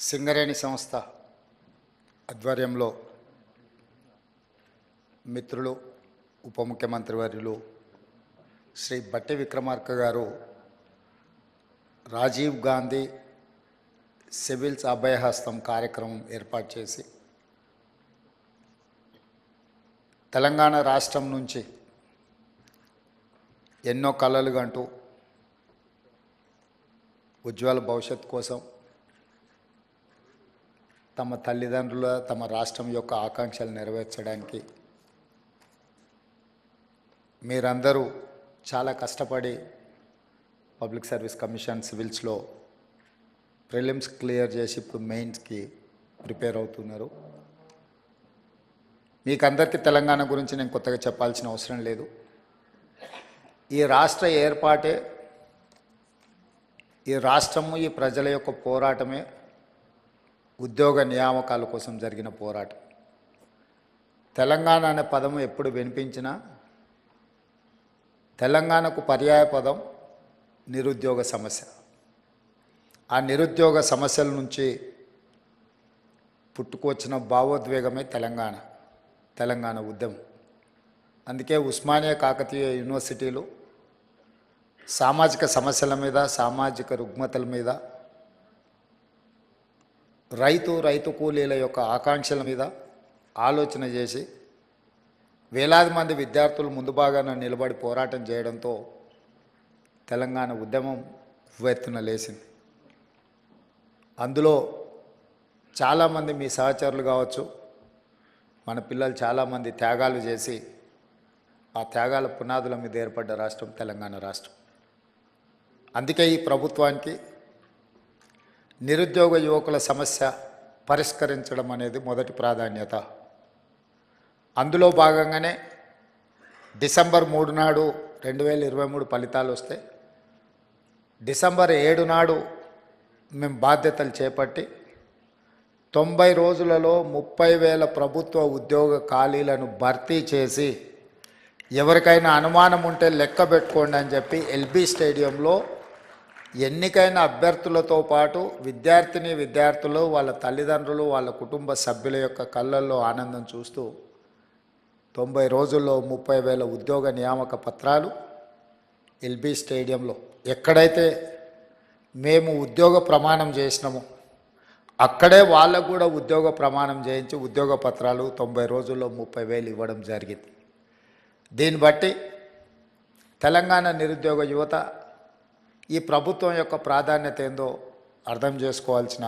సింగరేణి సంస్థ ఆధ్వర్యంలో మిత్రులు ఉప ముఖ్యమంత్రి వర్యులు శ్రీ బట్టి విక్రమార్క గారు రాజీవ్ గాంధీ సివిల్స్ అభయహస్తం కార్యక్రమం ఏర్పాటు చేసి తెలంగాణ రాష్ట్రం నుంచి ఎన్నో కళలు అంటూ ఉజ్వల భవిష్యత్ కోసం తమ తల్లిదండ్రుల తమ రాష్ట్రం యొక్క ఆకాంక్షలు నెరవేర్చడానికి మీరందరూ చాలా కష్టపడి పబ్లిక్ సర్వీస్ కమిషన్ సివిల్స్లో ప్రిలిమ్స్ క్లియర్ చేసి ఇప్పుడు మెయిన్స్కి ప్రిపేర్ అవుతున్నారు. మీకు అందరికీ తెలంగాణ గురించి నేను కొత్తగా చెప్పాల్సిన అవసరం లేదు. ఈ రాష్ట్ర ఏర్పాటే ఈ రాష్ట్రము ఈ ప్రజల యొక్క పోరాటమే ఉద్యోగ నియామకాల కోసం జరిగిన పోరాటం. తెలంగాణ అనే పదము ఎప్పుడు వినిపించినా తెలంగాణకు పర్యాయ పదం నిరుద్యోగ సమస్య. ఆ నిరుద్యోగ సమస్యల నుంచి పుట్టుకొచ్చిన భావోద్వేగమే తెలంగాణ తెలంగాణ ఉద్యమం. అందుకే ఉస్మానియా కాకతీయ యూనివర్సిటీలు సామాజిక సమస్యల మీద సామాజిక రుగ్మతల మీద రైతు రైతు కూలీల యొక్క ఆకాంక్షల మీద ఆలోచన చేసి వేలాది మంది విద్యార్థులు ముందు భాగాన నిలబడి పోరాటం చేయడంతో తెలంగాణ ఉద్యమం ఉవ్వెత్తున లేచింది. అందులో చాలామంది మీ సహచరులు కావచ్చు మన పిల్లలు చాలామంది త్యాగాలు చేసి ఆ త్యాగాల పునాదుల మీద ఏర్పడ్డ రాష్ట్రం తెలంగాణ రాష్ట్రం. అందుకే ఈ ప్రభుత్వానికి నిరుద్యోగ యువకుల సమస్య పరిష్కరించడం అనేది మొదటి ప్రాధాన్యత. అందులో భాగంగానే డిసెంబర్ మూడు నాడు రెండు వేల ఇరవై మూడు ఫలితాలు వస్తే డిసెంబర్ ఏడు నాడు మేము బాధ్యతలు చేపట్టి తొంభై రోజులలో ముప్పై వేల ప్రభుత్వ ఉద్యోగ ఖాళీలను భర్తీ చేసి ఎవరికైనా అనుమానం ఉంటే లెక్క పెట్టుకోండి అని చెప్పి ఎల్బీ స్టేడియంలో ఎన్నికైన అభ్యర్థులతో పాటు విద్యార్థిని విద్యార్థులు వాళ్ళ తల్లిదండ్రులు వాళ్ళ కుటుంబ సభ్యుల యొక్క కళ్ళల్లో ఆనందం చూస్తూ తొంభై రోజుల్లో ముప్పై వేల ఉద్యోగ నియామక పత్రాలు ఎల్బీ స్టేడియంలో. ఎక్కడైతే మేము ఉద్యోగ ప్రమాణం చేసినామో అక్కడే వాళ్ళకు కూడా ఉద్యోగ ప్రమాణం చేయించి ఉద్యోగ పత్రాలు తొంభై రోజుల్లో ముప్పై వేలు ఇవ్వడం జరిగింది. దీన్ని బట్టి తెలంగాణ నిరుద్యోగ యువత ఈ ప్రభుత్వం యొక్క ప్రాధాన్యత ఏందో అర్థం చేసుకోవాల్సిన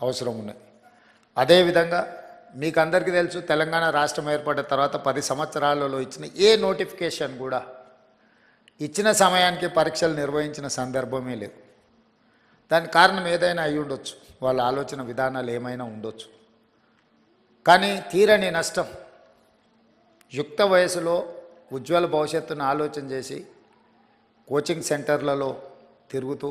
అవసరం ఉన్నది. అదేవిధంగా మీకు అందరికీ తెలుసు తెలంగాణ రాష్ట్రం ఏర్పడిన తర్వాత పది సంవత్సరాలలో ఇచ్చిన ఏ నోటిఫికేషన్ కూడా ఇచ్చిన సమయానికి పరీక్షలు నిర్వహించిన సందర్భమే లేదు. దానికి కారణం ఏదైనా అయి ఉండొచ్చు వాళ్ళ ఆలోచన విధానాలు ఏమైనా ఉండొచ్చు. కానీ తీరని నష్టం యుక్త వయసులో ఉజ్వల భవిష్యత్తును ఆలోచన చేసి కోచింగ్ సెంటర్లలో తిరుగుతూ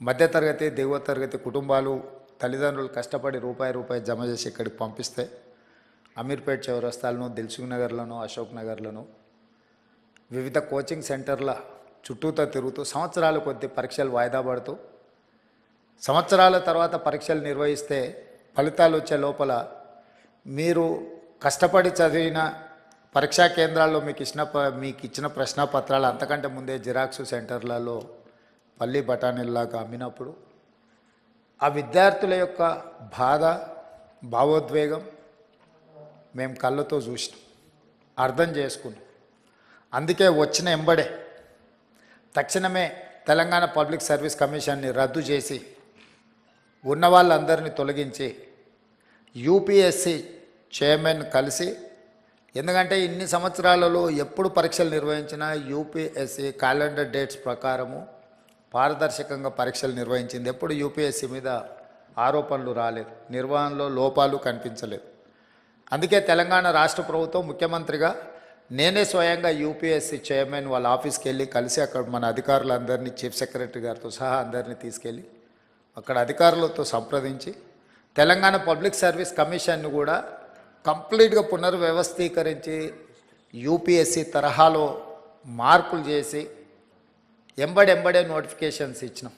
మధ్యతరగతి దిగువ తరగతి కుటుంబాలు తల్లిదండ్రులు కష్టపడి రూపాయి రూపాయి జమ చేసి ఇక్కడికి పంపిస్తే అమీర్పేట్ చౌరస్తాలను దిల్సుఖ్ నగర్లను అశోక్ నగర్లను వివిధ కోచింగ్ సెంటర్ల చుట్టూతో తిరుగుతూ సంవత్సరాల కొద్ది పరీక్షలు వాయిదా పడుతూ సంవత్సరాల తర్వాత పరీక్షలు నిర్వహిస్తే ఫలితాలు వచ్చే లోపల మీరు కష్టపడి చదివిన పరీక్షా కేంద్రాల్లో మీకు ఇచ్చిన ప- మీకు ఇచ్చిన ప్రశ్నపత్రాలు అంతకంటే ముందే జిరాక్స్ సెంటర్లలో పల్లి బఠానీల్లాగా అమ్మినప్పుడు ఆ విద్యార్థుల యొక్క బాధ భావోద్వేగం మేము కళ్ళతో చూసినాం. అర్థం చేసుకున్నాం. అందుకే వచ్చిన ఎంబడే తక్షణమే తెలంగాణ పబ్లిక్ సర్వీస్ కమిషన్ని రద్దు చేసి ఉన్న వాళ్ళందరినీ తొలగించి యూపీఎస్సి చైర్మన్ కలిసి ఎందుకంటే ఇన్ని సంవత్సరాలలో ఎప్పుడు పరీక్షలు నిర్వహించినా యూపీఎస్సి క్యాలెండర్ డేట్స్ ప్రకారము పారదర్శకంగా పరీక్షలు నిర్వహించింది. ఎప్పుడు యూపీఎస్సీ మీద ఆరోపణలు రాలేదు. నిర్వహణలో లోపాలు కనిపించలేదు. అందుకే తెలంగాణ రాష్ట్ర ప్రభుత్వం ముఖ్యమంత్రిగా నేనే స్వయంగా యూపీఎస్సీ చైర్మన్ వాళ్ళ ఆఫీస్కి వెళ్ళి కలిసి అక్కడ మన అధికారులందరినీ చీఫ్ సెక్రటరీ గారితో సహా అందరినీ తీసుకెళ్ళి అక్కడ అధికారులతో సంప్రదించి తెలంగాణ పబ్లిక్ సర్వీస్ కమిషన్ను కూడా కంప్లీట్గా పునర్వ్యవస్థీకరించి యూపీఎస్సీ తరహాలో మార్పులు చేసి ఎంబడెంబడే నోటిఫికేషన్స్ ఇచ్చినాం.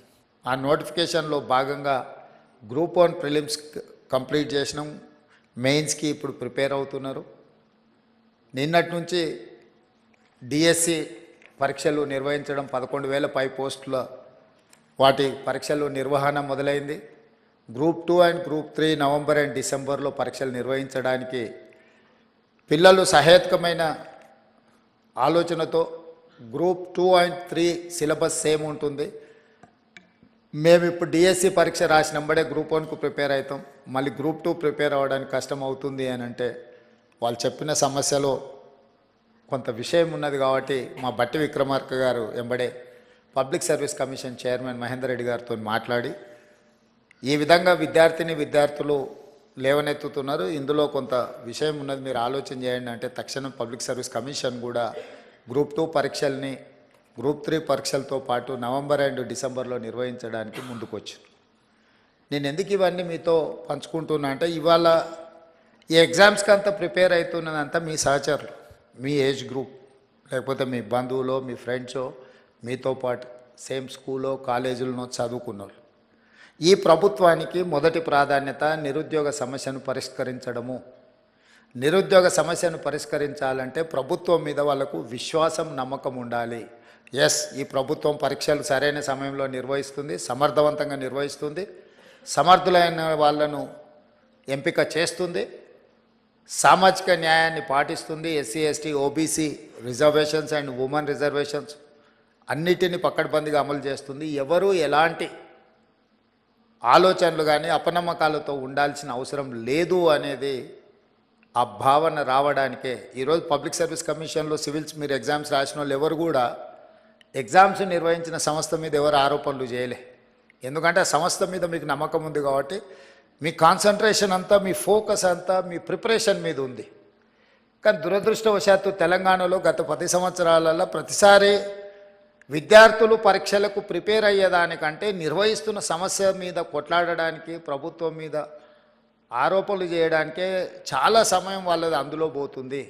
ఆ నోటిఫికేషన్లో భాగంగా గ్రూప్ వన్ ప్రిలిమ్స్ కంప్లీట్ చేసినాం. మెయిన్స్కి ఇప్పుడు ప్రిపేర్ అవుతున్నారు. నిన్నటి నుంచి డిఎస్సి పరీక్షలు నిర్వహించడం పదకొండు వేల పై పోస్టుల వాటి పరీక్షలు నిర్వహణ మొదలైంది. Group two and group three November and డిసెంబర్లో పరీక్షలు నిర్వహించడానికి పిల్లలు సహేతుకమైన ఆలోచనతో group two and three syllabus same ఉంటుంది. మేము ఇప్పుడు డిఎస్సి పరీక్ష రాసినంబడే గ్రూప్ వన్కు ప్రిపేర్ అవుతాం. మళ్ళీ గ్రూప్ టూ ప్రిపేర్ అవ్వడానికి కష్టం అవుతుంది అని అంటే వాళ్ళు చెప్పిన సమస్యలో కొంత విషయం ఉన్నది కాబట్టి మా బట్టి విక్రమార్క గారు ఎంబడే public service commission chairman Mahender Reddy గారితో మాట్లాడి ఈ విధంగా విద్యార్థిని విద్యార్థులు లేవనెత్తుతున్నారు. ఇందులో కొంత విషయం ఉన్నది మీరు ఆలోచన చేయండి అంటే తక్షణం పబ్లిక్ సర్వీస్ కమిషన్ కూడా గ్రూప్ టూ పరీక్షల్ని గ్రూప్ త్రీ పరీక్షలతో పాటు నవంబర్ అండ్ డిసెంబర్లో నిర్వహించడానికి ముందుకొచ్చింది నేను ఎందుకు ఇవన్నీ మీతో పంచుకుంటున్నా అంటే ఇవాళ ఈ ఎగ్జామ్స్కి అంతా ప్రిపేర్ అవుతున్నదంతా మీ సహచరులు మీ ఏజ్ గ్రూప్ లేకపోతే మీ బంధువులో మీ ఫ్రెండ్సో మీతో పాటు సేమ్ స్కూలో కాలేజీలోనో చదువుకున్నారు ఈ ప్రభుత్వానికి మొదటి ప్రాధాన్యత నిరుద్యోగ సమస్యను పరిష్కరించడము. నిరుద్యోగ సమస్యను పరిష్కరించాలంటే ప్రభుత్వం మీద వాళ్ళకు విశ్వాసం నమ్మకం ఉండాలి. ఎస్ ఈ ప్రభుత్వం పరీక్షలు సరైన సమయంలో నిర్వహిస్తుంది సమర్థవంతంగా నిర్వహిస్తుంది. సమర్థులైన వాళ్ళను ఎంపిక చేస్తుంది. సామాజిక న్యాయాన్ని పాటిస్తుంది. SC ST OBC reservations and women reservations అన్నిటిని పక్కడబందిగా అమలు చేస్తుంది. ఎవరు ఎలాంటి ఆలోచనలు కానీ అపనమ్మకాలతో ఉండాల్సిన అవసరం లేదు అనేది ఆ భావన రావడానికే. ఈరోజు పబ్లిక్ సర్వీస్ కమిషన్లో సివిల్స్ మీరు ఎగ్జామ్స్ రాసిన వాళ్ళు ఎవరు కూడా ఎగ్జామ్స్ నిర్వహించిన సంస్థ మీద ఎవరు ఆరోపణలు చేయలే. ఎందుకంటే ఆ సంస్థ మీద మీకు నమ్మకం ఉంది కాబట్టి మీ కాన్సన్ట్రేషన్ అంతా మీ ఫోకస్ అంతా మీ ప్రిపరేషన్ మీద ఉంది. కానీ దురదృష్టవశాత్తు తెలంగాణలో గత పది సంవత్సరాలలో ప్రతిసారి విద్యార్థులు పరీక్షలకు ప్రిపేర్ అయ్యేదానికంటే నిర్వహిస్తున్న సమస్య మీద కొట్లాడడానికి ప్రభుత్వం మీద ఆరోపణలు చేయడానికే చాలా సమయం వాళ్ళది అందులో పోతుంది.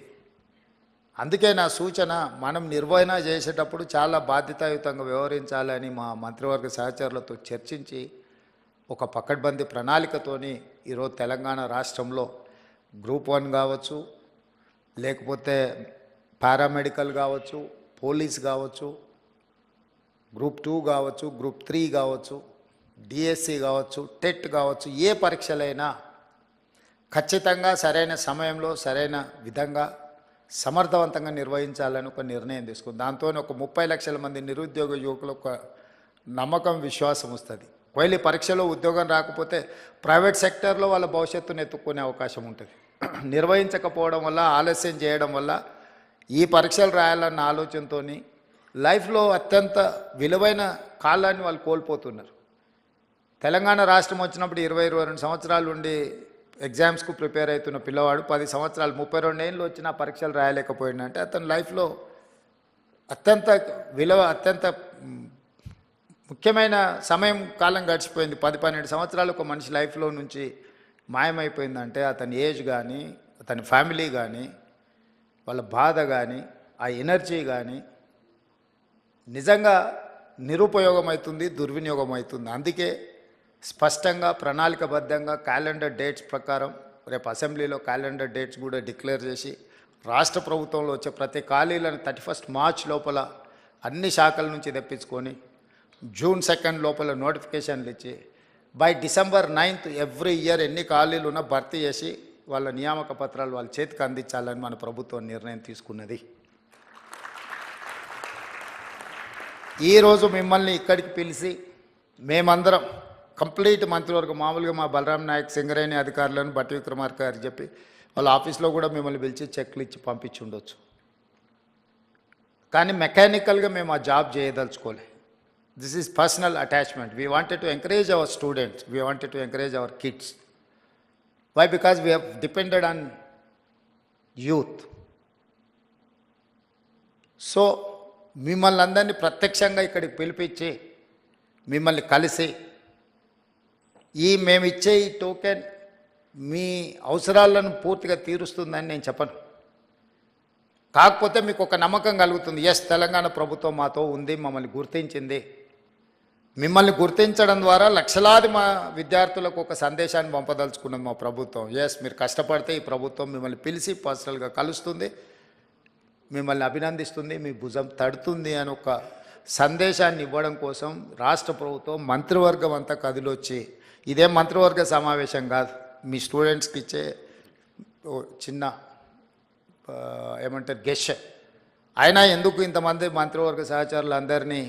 అందుకే నా సూచన మనం నిర్వహణ చేసేటప్పుడు చాలా బాధ్యతాయుతంగా వ్యవహరించాలని మా మంత్రివర్గ సహచరులతో చర్చించి ఒక పక్కడ్బందీ ప్రణాళికతోని ఈరోజు తెలంగాణ రాష్ట్రంలో గ్రూప్ వన్ కావచ్చు లేకపోతే పారామెడికల్ కావచ్చు పోలీస్ కావచ్చు గ్రూప్ టూ కావచ్చు గ్రూప్ త్రీ కావచ్చు డిఎస్సి కావచ్చు టెట్ కావచ్చు ఏ పరీక్షలైనా ఖచ్చితంగా సరైన సమయంలో సరైన విధంగా సమర్థవంతంగా నిర్వహించాలని ఒక నిర్ణయం తీసుకుంది. దాంతో ఒక ముప్పై లక్షల మంది నిరుద్యోగ యువకులకు ఒక నమ్మకం విశ్వాసం వస్తుంది. ఒకవేళ పరీక్షలో ఉద్యోగం రాకపోతే ప్రైవేట్ సెక్టర్లో వాళ్ళ భవిష్యత్తును ఎత్తుక్కునే అవకాశం ఉంటుంది. నిర్వహించకపోవడం వల్ల ఆలస్యం చేయడం వల్ల ఈ పరీక్షలు రాయాలన్న ఆలోచనతో లైఫ్లో అత్యంత విలువైన కాలాన్ని వాళ్ళు కోల్పోతున్నారు. తెలంగాణ రాష్ట్రం వచ్చినప్పుడు ఇరవై ఇరవై రెండు సంవత్సరాల నుండి ఎగ్జామ్స్కు ప్రిపేర్ అవుతున్న పిల్లవాడు పది సంవత్సరాలు ముప్పై రెండు ఏళ్ళు వచ్చినా పరీక్షలు రాయలేకపోయిందంటే అతని లైఫ్లో అత్యంత విలువ అత్యంత ముఖ్యమైన సమయం కాలం గడిచిపోయింది. పది పన్నెండు సంవత్సరాలు ఒక మనిషి లైఫ్లో నుంచి మాయమైపోయిందంటే అతని ఏజ్ కానీ అతని ఫ్యామిలీ కానీ వాళ్ళ బాధ కానీ ఆ ఎనర్జీ కానీ నిజంగా నిరుపయోగం అవుతుంది దుర్వినియోగం అవుతుంది అందుకే స్పష్టంగా ప్రణాళికబద్ధంగా క్యాలెండర్ డేట్స్ ప్రకారం రేపు అసెంబ్లీలో క్యాలెండర్ డేట్స్ కూడా డిక్లేర్ చేసి రాష్ట్ర ప్రభుత్వంలో వచ్చే ప్రతి ఖాళీలను థర్టీ ఫస్ట్ మార్చ్ లోపల అన్ని శాఖల నుంచి తెప్పించుకొని జూన్ సెకండ్ లోపల నోటిఫికేషన్లు ఇచ్చి by December ninth every year ఎన్ని ఖాళీలు ఉన్నా భర్తీ చేసి వాళ్ళ నియామక పత్రాలు వాళ్ళ చేతికి అందించాలని మన ప్రభుత్వం నిర్ణయం తీసుకున్నది. ఈరోజు మిమ్మల్ని ఇక్కడికి పిలిచి మేమందరం కంప్లీట్ మంత్రివర్గం మామూలుగా మా బలరాం నాయక్ సింగరేణి అధికారులను బట్టి విక్రమార్క గారు చెప్పి వాళ్ళ ఆఫీస్లో కూడా మిమ్మల్ని పిలిచి చెక్లు ఇచ్చి పంపించి ఉండొచ్చు కానీ మెకానికల్గా మేము ఆ job చేయదలుచుకోలే. This is personal attachment. We wanted to encourage our students. We wanted to encourage our kids. Why because we have depended on youth so మిమ్మల్ని అందరినీ ప్రత్యక్షంగా ఇక్కడికి పిలిపించి మిమ్మల్ని కలిసి ఈ మేము ఇచ్చే ఈ టోకెన్ మీ అవసరాలను పూర్తిగా తీరుస్తుందని నేను చెప్పను. కాకపోతే మీకు ఒక నమ్మకం కలుగుతుంది. ఎస్ తెలంగాణ ప్రభుత్వం మాతో ఉంది మమ్మల్ని గుర్తించింది. మిమ్మల్ని గుర్తించడం ద్వారా లక్షలాది మా విద్యార్థులకు ఒక సందేశాన్ని పంపదలుచుకున్నది మా ప్రభుత్వం. ఎస్ మీరు కష్టపడితే ఈ ప్రభుత్వం మిమ్మల్ని పిలిచి పర్సనల్గా కలుస్తుంది మిమ్మల్ని అభినందిస్తుంది మీ భుజం తడుతుంది అని ఒక సందేశాన్ని ఇవ్వడం కోసం రాష్ట్ర ప్రభుత్వం మంత్రివర్గం అంతా కదిలొచ్చి ఇదే మంత్రివర్గ సమావేశం కాదు మీ స్టూడెంట్స్కి ఇచ్చే చిన్న ఏమంటారు గెష్. అయినా ఎందుకు ఇంతమంది మంత్రివర్గ సహచరులు అందరినీ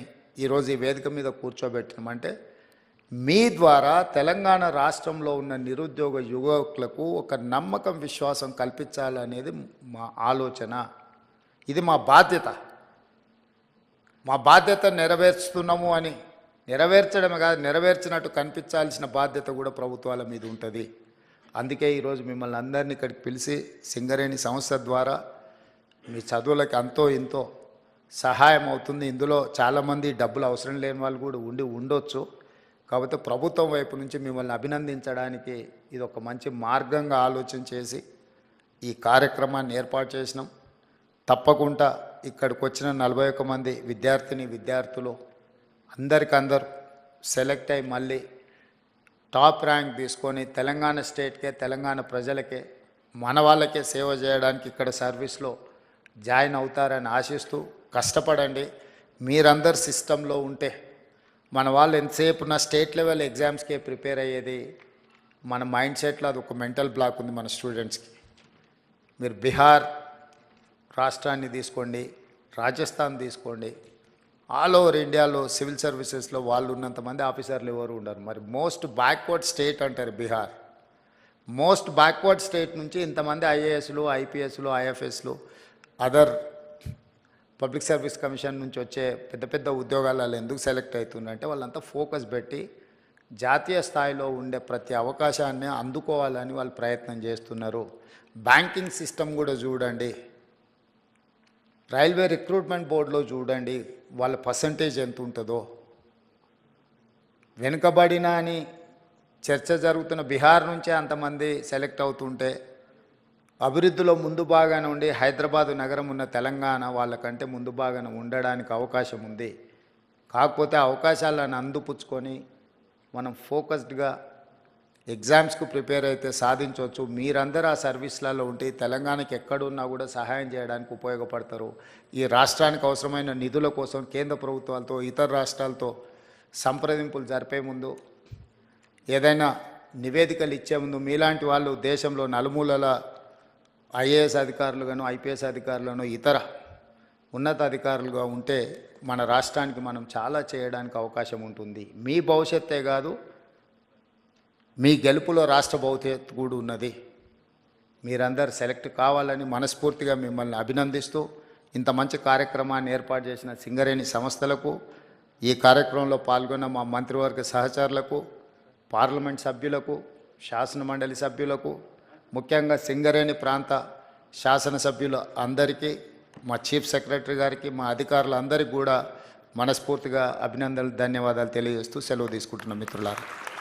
ఈరోజు ఈ వేదిక మీద కూర్చోబెట్టినామంటే మీ ద్వారా తెలంగాణ రాష్ట్రంలో ఉన్న నిరుద్యోగ యువకులకు ఒక నమ్మకం విశ్వాసం కల్పించాలనేది మా ఆలోచన. ఇది మా బాధ్యత. మా బాధ్యత నెరవేర్చుతున్నాము అని నెరవేర్చడమే కాదు నెరవేర్చినట్టు కనిపించాల్సిన బాధ్యత కూడా ప్రభుత్వాల మీద ఉంటుంది. అందుకే ఈరోజు మిమ్మల్ని అందరినీ ఇక్కడికి పిలిచి సింగరేణి సంస్థ ద్వారా మీ చదువులకు అంతో ఇంతో సహాయం అవుతుంది. ఇందులో చాలామంది డబ్బులు అవసరం లేని వాళ్ళు కూడా ఉండి ఉండొచ్చు. కాకపోతే ప్రభుత్వం వైపు నుంచి మిమ్మల్ని అభినందించడానికి ఇది ఒక మంచి మార్గంగా ఆలోచన చేసి ఈ కార్యక్రమాన్ని ఏర్పాటు చేసినాం. తప్పకుండా ఇక్కడికి వచ్చిన నలభై ఒక్క మంది విద్యార్థిని విద్యార్థులు అందరికందరూ సెలెక్ట్ అయ్యి మళ్ళీ టాప్ ర్యాంక్ తీసుకొని తెలంగాణ స్టేట్కే తెలంగాణ ప్రజలకే మన వాళ్ళకే సేవ చేయడానికి ఇక్కడ సర్వీస్లో జాయిన్ అవుతారని ఆశిస్తూ కష్టపడండి. మీరందరు సిస్టంలో ఉంటే మన వాళ్ళు ఎంతసేపు నా స్టేట్ లెవెల్ ఎగ్జామ్స్కే ప్రిపేర్ అయ్యేది? మన మైండ్ సెట్లో అది ఒక మెంటల్ బ్లాక్ ఉంది మన స్టూడెంట్స్కి. మీరు బీహార్ రాష్ట్రాన్ని తీసుకోండి రాజస్థాన్ తీసుకోండి. ఆల్ ఓవర్ ఇండియాలో సివిల్ సర్వీసెస్లో వాళ్ళు ఉన్నంత మంది ఆఫీసర్లు ఎవరు ఉండరు. మరి మోస్ట్ బ్యాక్వర్డ్ స్టేట్ అంటారు బీహార్. మోస్ట్ బ్యాక్వర్డ్ స్టేట్ నుంచి ఇంతమంది ఐఏఎస్లు ఐపీఎస్లు ఐఎఫ్ఎస్లు అదర్ పబ్లిక్ సర్వీస్ కమిషన్ నుంచి వచ్చే పెద్ద పెద్ద ఉద్యోగాలలో వాళ్ళు ఎందుకు సెలెక్ట్ అవుతుందంటే వాళ్ళంతా ఫోకస్ పెట్టి జాతీయ స్థాయిలో ఉండే ప్రతి అవకాశాన్ని అందుకోవాలని వాళ్ళు ప్రయత్నం చేస్తున్నారు. బ్యాంకింగ్ సిస్టమ్ కూడా చూడండి. రైల్వే రిక్రూట్మెంట్ బోర్డులో చూడండి వాళ్ళ పర్సంటేజ్ ఎంత ఉంటుందో. వెనుకబడిన అని చర్చ జరుగుతున్న బీహార్ నుంచే అంతమంది సెలెక్ట్ అవుతుంటే అభివృద్ధిలో ముందు భాగాన ఉండి హైదరాబాద్ నగరం ఉన్న తెలంగాణ వాళ్ళకంటే ముందు భాగాన ఉండడానికి అవకాశం ఉంది. కాకపోతే అవకాశాలను అందిపుచ్చుకొని మనం ఫోకస్డ్గా ఎగ్జామ్స్కు ప్రిపేర్ అయితే సాధించవచ్చు. మీరందరూ ఆ సర్వీస్లలో ఉంటే తెలంగాణకి ఎక్కడున్నా కూడా సహాయం చేయడానికి ఉపయోగపడతారు. ఈ రాష్ట్రానికి అవసరమైన నిధుల కోసం కేంద్ర ప్రభుత్వాలతో ఇతర రాష్ట్రాలతో సంప్రదింపులు జరిపే ముందు ఏదైనా నివేదికలు ఇచ్చే ముందు మీలాంటి వాళ్ళు దేశంలో నలుమూలల ఐఏఎస్ అధికారులుగాను ఐపీఎస్ అధికారులను ఇతర ఉన్నత అధికారులుగా ఉంటే మన రాష్ట్రానికి మనం చాలా చేయడానికి అవకాశం ఉంటుంది. మీ భవిష్యత్తే కాదు మీ గెలుపులో రాష్ట్ర భవిష్యత్తు కూడా ఉన్నది. మీరందరు సెలెక్ట్ కావాలని మనస్ఫూర్తిగా మిమ్మల్ని అభినందిస్తూ ఇంత మంచి కార్యక్రమాన్ని ఏర్పాటు చేసిన సింగరేణి సంస్థలకు ఈ కార్యక్రమంలో పాల్గొన్న మా మంత్రివర్గ సహచరులకు పార్లమెంట్ సభ్యులకు శాసన మండలి సభ్యులకు ముఖ్యంగా సింగరేణి ప్రాంత శాసనసభ్యులు అందరికీ మా చీఫ్ సెక్రటరీ గారికి మా అధికారులందరికీ కూడా మనస్ఫూర్తిగా అభినందనలు ధన్యవాదాలు తెలియజేస్తూ సెలవు తీసుకుంటున్నాం మిత్రులారా.